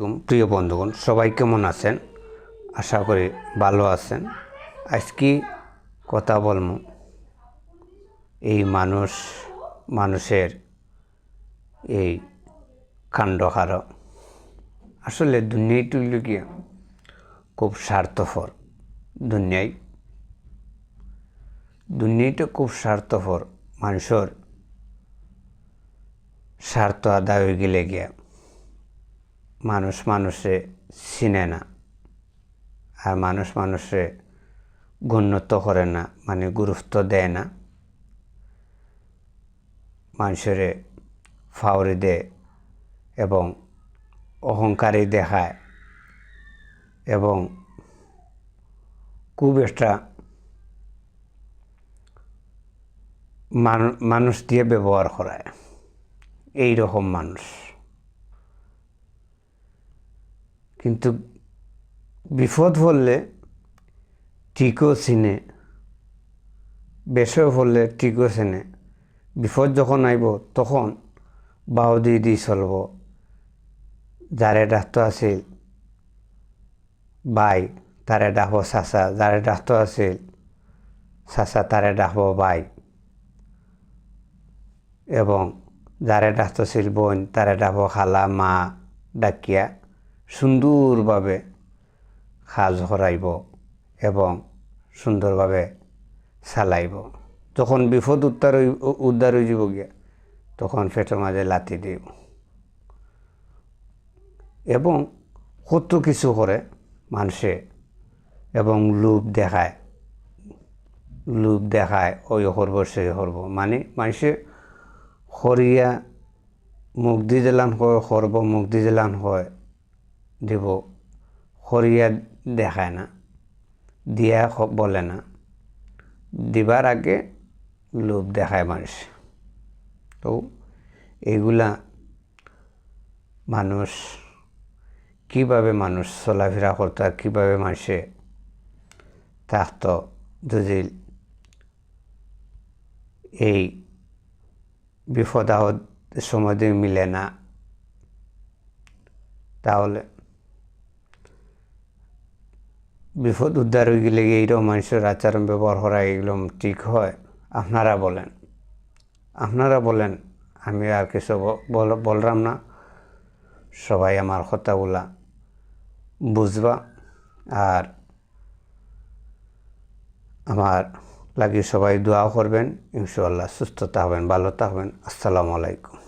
আলাইকুম, প্রিয় বন্ধুগণ, সবাই কেমন আছেন? আশা করি ভালো আছেন। আজকে কথা বলব এই মানুষ, মানুষের এই কাণ্ডহার। আসলে গিয়ে খুব স্বার্থপর দুনিয়ায় দুনিয়াটা খুব স্বার্থপর, মানুষের স্বার্থ আদায় হয়ে গেলে গিয়া মানুষ মানুষে চিনে না। আর মানুষ মানুষে গণ্যত্ব করে না মানে গুরুত্ব দেয় না। মানুষের ফাউরি দেয় এবং অহংকারী দেখায় এবং খুব একটা মানুষ দিয়ে ব্যবহার করায়। এই রকম মানুষ। কিন্তু বিপদ পড়লে ঠিকও চিনে বেশও পড়লে ঠিকও চিনে। বিপদ যখন আইব তখন বাউ দি দি চলব। যারে ডাক্ত আছিল, বাই তারে ডাকব চাচা। যারে ডাক্ত আছিল, চাচা তারে ডাকব বাই। এবং যারে ডাক্ত ছিল বোন তারে ডাকব খালা, মা, ডাকিয়া। সুন্দরভাবে সাজ হরাইব এবং সুন্দরভাবে চালাইব। যখন বিপদ উত্তার উদ্ধার হয়ে যাব গিয়া তখন পেটের মাঝে লাথি দিব এবং কত কিছু করে মানুষে এবং লোভ দেখায়। লোভ দেখায় ওই করব সে করব মানে মানুষে হরিয়া মুখ দি জেলান হয় সর্ব মুখ দি জেলান হয়। দিব। হরিয়া দেখায় না দিয়া বলে না। দিবার আগে লোভ দেখায় মানুষ। তো এইগুলা মানুষ কীভাবে মানুষ চলাফেরা করতো আর কীভাবে মানুষে থাকতো যদি এই বিপদ আপদ সময় মিলে না, তাহলে বিপদ উদ্ধার হয়ে গেলে এইরকম মানুষের আচরণ, ব্যবহার করা এগুলো ঠিক হয়? আপনারা বলেন। আপনারা বলেন। আমি আর কিছু বললাম না। সবাই আমার কথাগুলা বুঝবা। আর আমার লাগি সবাই দোয়া করবেন। ইনশাল্লাহ সুস্থ থাকবেন ভালো থাকবেন। আসসালামু আলাইকুম।